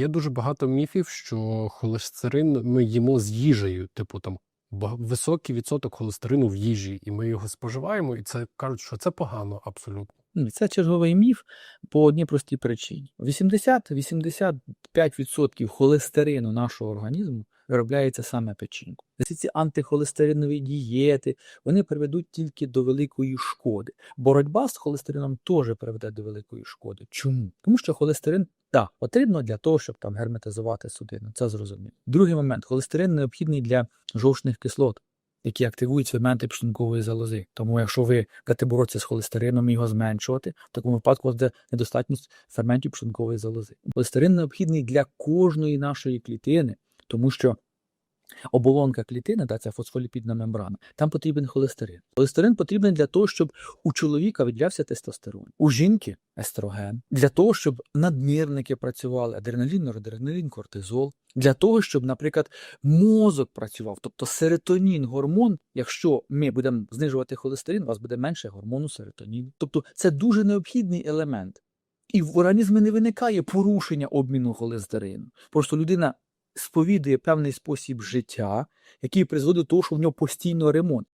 Є дуже багато міфів, що холестерин ми їмо з їжею, типу там високий відсоток холестерину в їжі, і ми його споживаємо, і це кажуть, що це погано абсолютно. Це черговий міф по одній простій причині. 80-85% холестерину нашого організму виробляється саме печінку. Всі ці антихолестеринові дієти вони приведуть тільки до великої шкоди. Боротьба з холестерином теж приведе до великої шкоди. Чому? Тому що холестерин так, потрібно для того, щоб там герметизувати судину. Це зрозуміло. Другий момент: холестерин необхідний для жовчних кислот які активують ферменти пшенкової залози. Тому, якщо ви будете боротися з холестерином і його зменшувати, в такому випадку буде недостатність ферментів пшенкової залози. Холестерин необхідний для кожної нашої клітини, тому що оболонка клітини, да, це фосфоліпідна мембрана, там потрібен холестерин. Холестерин потрібен для того, щоб у чоловіка виділявся тестостерон, у жінки естроген, для того, щоб наднирники працювали, адреналін, норадреналін, кортизол, для того, щоб, наприклад, мозок працював, тобто серотонін, гормон, якщо ми будемо знижувати холестерин, у вас буде менше гормону серотоніну. Тобто це дуже необхідний елемент. І в організмі не виникає порушення обміну холестерину. Просто людина сповідує певний спосіб життя, який призводить до того, що в нього постійно ремонт.